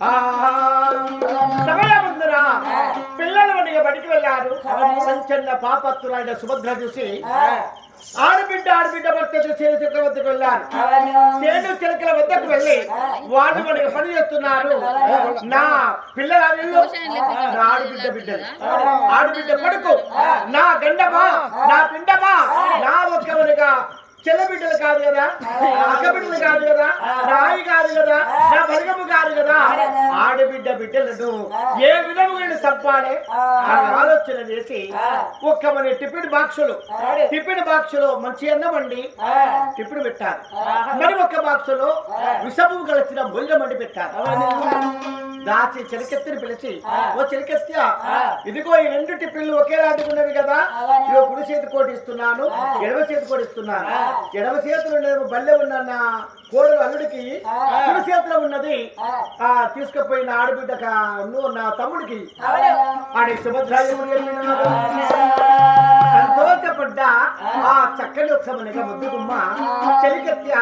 ఆ. సమయముందున పిల్లలు మనకి బడికి వెళ్ళారు. సంచన్న పాపత్తులైన సుభద్ర చూసి ఆడబిడ్డ ఆడబిడ్డ భర్త చిలకల వద్దకు వెళ్ళారు. చేను చిలకల వద్దకు వెళ్ళి వాళ్ళు మనకి పని చేస్తున్నారు. నా పిల్లల నా ఆడబిడ్డ బిడ్డలు. ఆడబిడ్డ కొడుకు నా గండమా? నా చెల్ల బిడ్డలు కాదు కదా? అక్క బిడ్డలు కాదు కదా? ఆయి కాదు కదా? నా బలగము కాదు కదా? ఆడబిడ్డ బిడ్డలను ఏ విధముగా తప్పాలి ఆలోచన చేసి ఒక్క మన టిఫిన్ బాక్సులు. టిఫిన్ బాక్సులో మంచి అన్నం వండి టిఫిన్ పెట్టారు మరి ఒక్క బాక్సులో విషము కలిసిన భోజనం వండి పెట్టారు దాచి చెలికెత్తిని పిలిచి ఓ చెలికెత్త ఇదిగో ఈ రెండు టిఫిన్లు ఒకే రాజుకున్నవి కదా. ఇదిగో కుడి చేతి కోటి ఇస్తున్నాను ఎడమ చేతి కోటి ఇస్తున్నాను. ఎడమ చేతిలో నేను బల్లె ఉన్న నా కోడలు అల్లుడికి కుడి చేతిలో ఉన్నది. ఆ. తీసుకుపోయిన ఆడబిడ్డ నువ్వు నా తమ్ముడికి ఆడి వెళ్ళినాడు సంతోషపడ్డ ఆ. చక్కని ఉత్సవనిగా ముద్దుగుమ్మ చెలికత్య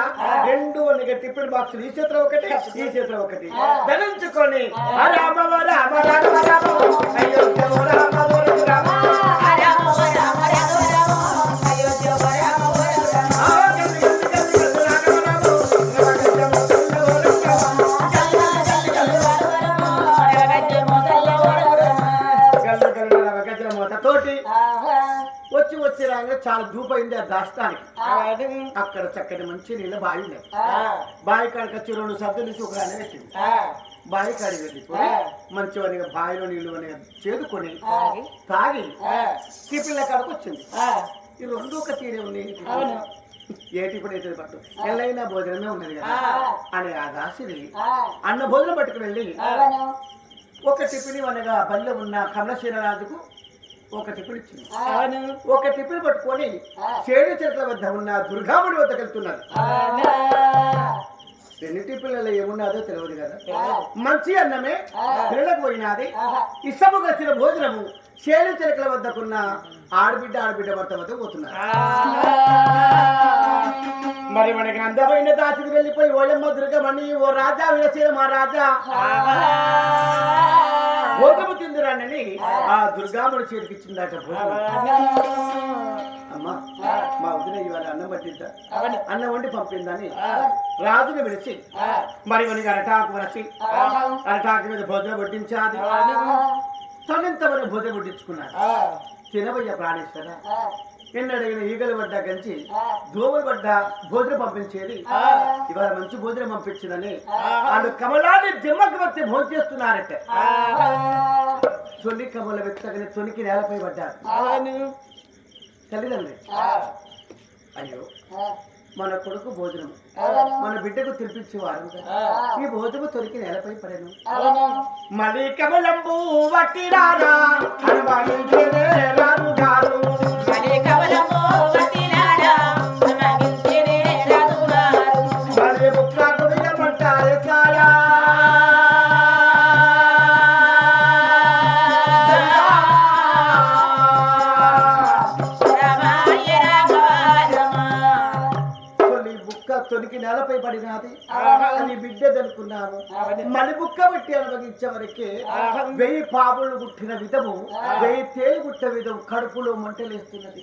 రెండు అనగా టిఫిన్ బాక్సులు. ఈ చేతిలో ఒకటి ఈ చేతిలో ఒకటి. ధరించుకొని రామ రామ రామ రామ అయోధ్య రామ రామ. వచ్చి వచ్చి రాగా చాలా ధూపైంది ఆ దాస్తానికి అక్కడ చక్కటి మంచి నీళ్ళ బావి ఉన్నాయి బావి కాడికి వచ్చి రెండు సర్దులు రాని పెట్టింది. బావి కాడికి వెళ్ళిపోయి మంచిగా బావిలో నీళ్ళు అనేవి చేదుకొని తాగి. టిఫిన్ల కాడికి వచ్చింది. ఈ రెండు ఒక తీరే ఉన్నాయి ఈ టిఫిన్. ఏ టిఫిన్ అయితే పట్టు. ఎల్లైనా భోజనమే ఉన్నది కదా. అని ఆ దాసిని అన్న భోజనం పట్టుకుని వెళ్ళి ఒక టిఫిన్ అనగా బల్లె ఉన్న కమలశీల రాజుకు ఒక టిఫిన్ ఇచ్చింది. ఒక టిఫిన్ పట్టుకొని చేడు చెట్ల వద్ద ఉన్న దుర్గాముడి వద్దకు వెళ్తున్నారు ఎన్ని టిఫిన్లలో ఏమున్నదో తెలియదు కదా? మంచి అన్నమే పిల్లలకు పోయినది. ఇష్టము వచ్చిన భోజనము చేను చిలకల వద్దకున్న ఆడబిడ్డ ఆడబిడ్డ భర్త వద్ద పోతున్నారు. మరి మనకి అందమైన దాచికి వెళ్ళిపోయి ఓయమ్మ దుర్గమణి ఓ రాజా విలసిన మా రాజా. భోగము తిందురానని ఆ. దుర్గాముడి చేతికి ఇచ్చిందట అమ్మా మా వదిన ఇవాళ అన్నం పట్టిందా? అన్నం వండి పంపిందని రాజుని పిలిచి మరి మనకి అరటాకు వరచి అరటాకు మీద భోజనం వడ్డించాది. తనంత మరి భోజనం వడ్డించుకున్నాడు. తినవయ్య ప్రాణేశ్వర. ఎన్నడైన ఈగలు పడ్డా కంచి దోమలు పడ్డా భోజనం పంపించేది. ఇవాళ మంచి భోజనం పంపించిందని వాళ్ళు కమలాన్ని దిమ్మకి వచ్చి భోజనం చేస్తున్నారట. తొలి కమల వెత్తగని తొనికి నేలపై పడ్డారు. తల్లిదండ్రి. అయ్యో. మన కొడుకు భోజనం. మన బిడ్డకు తినిపించేవారు. ఈ భోజనము తొలికి నేలపై పడను. మళ్ళీ కమలంబు వట్టి గారు. నేలపై పడినది. అని బిడ్డ దనుకున్నాము మలి బుక్క పెట్టి అనుభవించే వరకే వెయ్యి పాములు గుట్టిన విధము వెయ్యి తేలు గుట్ట విధం కడుపులో మంటలేస్తున్నది.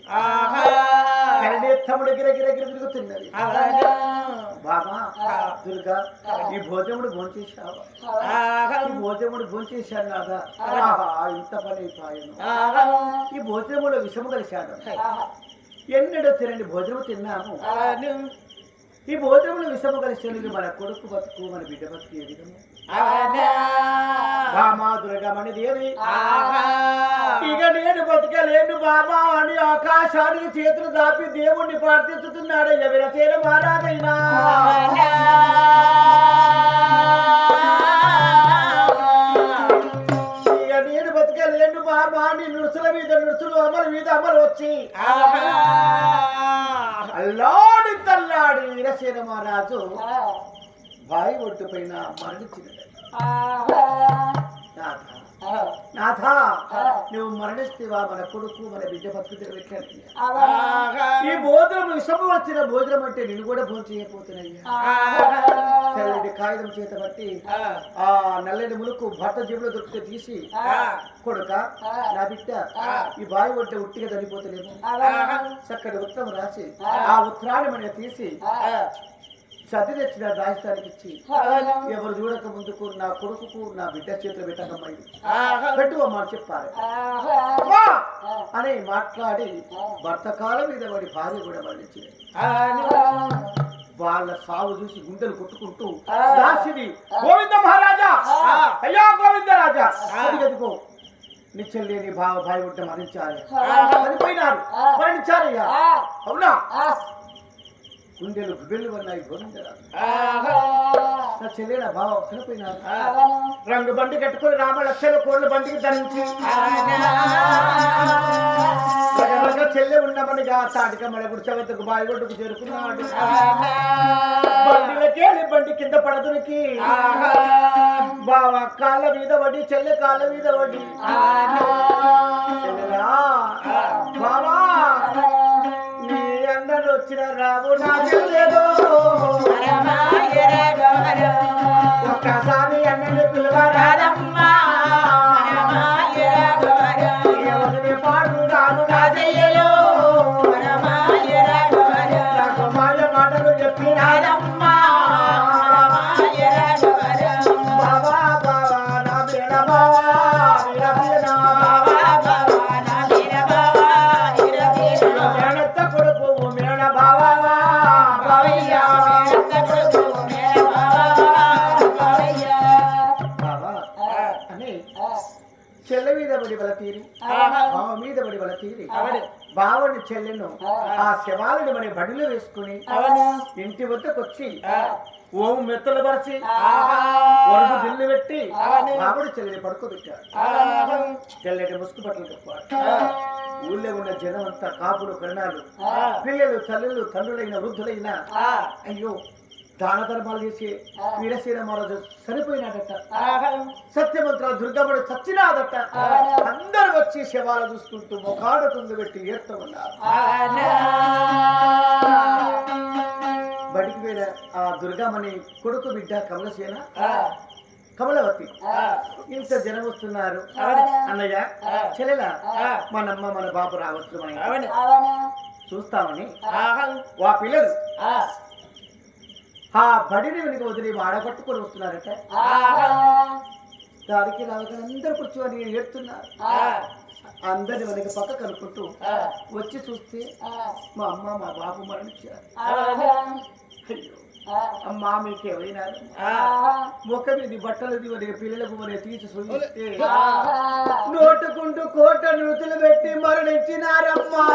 కరణేత్తముడు గిరగిర తిరుగుతున్నది. బాబా దుర్గా ఈ భోజముడు భోంచేశావా ఈ భోజముడు భోంచేశాను నాదా? ఇంత పని అయిపోయాను. ఈ భోజనములో విషము కలిశాడు ఎన్నడో తినండి భోజనము తిన్నాము. ఈ భోజనములు విషము కలిసి మన కొడుకు బతుకు మన బిడ్డ బతుకు ఏ విధము? బామా దుర్గమణి దేవి. ఇక నేను బతకలేను బాబా అని ఆకాశానికి చేతులు దాపి దేవుణ్ణి ప్రార్థిస్తున్నాడు ఎవరసేన మహారాజైనా. ఇక నేను బతకలేను బాబా అని నురుసుల మీద నురుసులు అమల మీద అమలు వచ్చి. వీరసేన మహారాజు బాయి ఒడ్డు పైన మరణించినది నాథ. ఆ, నాథ ఆ. నువ్వు మరణిస్తేవా మన కొడుకు మన బిడ్డ అవను ఈ భోజనం విషము వచ్చిన భోజనం అంటే నేను కూడా భోజనం చేయకపోతున్నాయ్యా తెల్లటి కాగితం చేత బట్టి ఆ. నల్లని ములుకు భర్త జేబులో దొరికితే తీసి కొడుక నా బిడ్డ ఈ బావి ఒడ్డ ఉట్టిగా చనిపోతలేము చక్కటి ఉత్తరం రాసి ఆ. ఉత్తరాన్ని మనకి తీసి సతి తెచ్చిన రాజధానికి ఇచ్చి ఎవరు చూడక ముందుకు నా కొడుకుకు నా బిడ్డ చేతిలో పెట్టకమ్మా ఇది. పెట్టు అమ్మా చెప్పాలి! అని మాట్లాడి భర్త కాలం మీద వాడి భార్య కూడా మరణించింది. వాళ్ళ సాగు చూసి గుండెలు కొట్టుకుంటూ దాసిది గోవింద మహారాజా! అయ్యా గోవింద రాజా! అదిగదిగో నిచ్చలేని భావ భాయి ఉంటే మరణించాలి. చనిపోయినారు. మరణించారయ్యా. అవునా? గుండెలు గుబెళ్ళు ఉన్నాయి నా చెల్లెల భావ చనిపోయినారు రంగు బండి కట్టుకొని రామ లక్షల కోళ్ళ బండికి రకరకాల చెల్లె ఉండమనిగా తాటిక మన గుడిచవద్దకు బావి ఒడ్డుకు చేరుకున్నాడు. బండిలకేలి బండి కింద పడదురికి. బావ కాళ్ళ మీద పడి చెల్లె కాళ్ళ మీద చెల్లెలా? బావా? అందరు వచ్చిన రావు నాకు తీరి. బావని చెల్లెను ఆ. శవాలని మన బడిలో వేసుకుని ఇంటి వద్దకు వచ్చి ఓం మెత్తలు పరిచి వరకు దిల్లు పెట్టి బావుడి చెల్లెని పడుకోబెట్టాడు తెల్లటి ముసుగు బట్టలు కప్పాడు ఊళ్ళో ఉన్న జనం అంతా కాపులు కరణాలు పిల్లలు తల్లులు తండ్రులైన వృద్ధులైన అయ్యో దాన ధర్మాలు చేసి వీరసేన మహారాజు చనిపోయినాడట. సత్యమంత్ర దుర్గమ్మడు చచ్చినాదట అందరూ వచ్చి శవాలు చూసుకుంటూ ముఖాడు కుందు పెట్టి ఏడుతూ ఉన్నారు. బడికి వెళ్ళ ఆ దుర్గమ్మని కొడుకు బిడ్డ కమలసేన కమలవతి. ఇంత జనం వస్తున్నారు. అన్నయ్య చెల్లెల? మనమ్మ మన బాబు రావచ్చు మన. చూస్తామని. వా పిల్లలు. ఆ బడిని వెనుక వదిలి ఆడపట్టుకొని వస్తున్నారట? దానికి అందరు కూర్చొని ఏడుతున్నారు. అందరిని వెనక పక్క కనుక్కుంటూ వచ్చి చూస్తే మా అమ్మ మా బాబు మరణించారు. అయ్యో. అమ్మా మీకు ఏమైనా ముఖం ఇది బట్టలు దివని పిల్లలకు మరి తీసి చూస్తే నోటుకుంటూ కోట నృతులు పెట్టి మరణించినారమ్మా.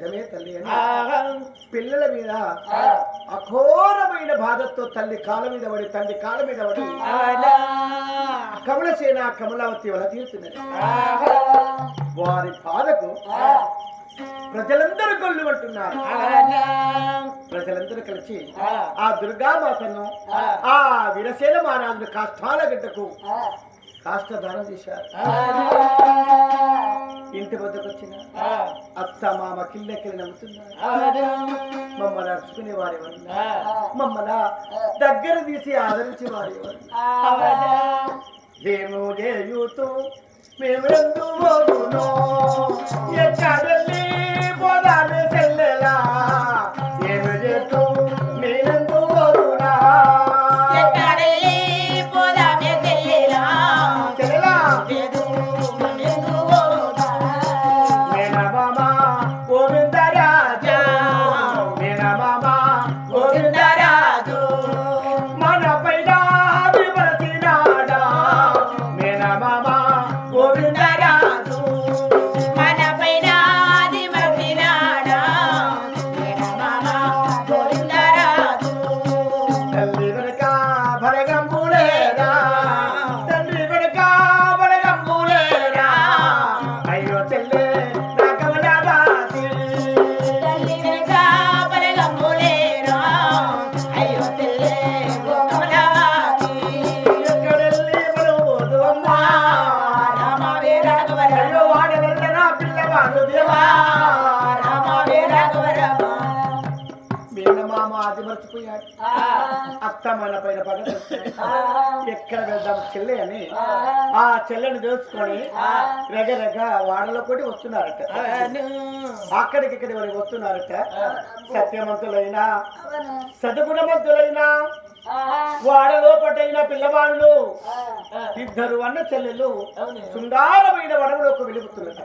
తల్లి అని. పిల్లల మీద అఘోరమైన బాధతో తల్లి కాళ్ళ మీద పడి తండ్రి కాళ్ళ మీద పడి. కమలసేన కమలావతి వల తీరుతున్నది. వారి బాధకు ప్రజలందరూ గొల్లు అంటున్నారు. ప్రజలందరూ కలిసి ఆ. దుర్గామాతను ఆ వీరసేన మహారాజును కాష్టాల గడ్డకు కాష్టదానం చేశారు ఇంటి వద్దకు వచ్చిన. అత్త మామ కిల్లెక్కిలి నమ్ముతున్నారు అవునా. మమ్మల్ని అరుచుకునే వారి ఆ. మమ్మల్ని దగ్గర తీసి ఆదరించి వారి అవునా. ఏమో చేయుతూ మేము ఎందు అత్త మన పైన పగ. ఎక్కడ వెళ్దాం చెల్లె అని. ఆ. చెల్లెని తెలుసుకొని రెగ రెగ వాడలో కొట్టి వస్తున్నారట అక్కడికి ఇక్కడి వరకు వస్తున్నారట? సత్యవంతులైన సదుగుణవంతులైన వాడలో పట్టైన పిల్లవాళ్ళు ఇద్దరు అన్న చెల్లెలు శృంగారమైన వడవలోకి వెలుగుతున్నారు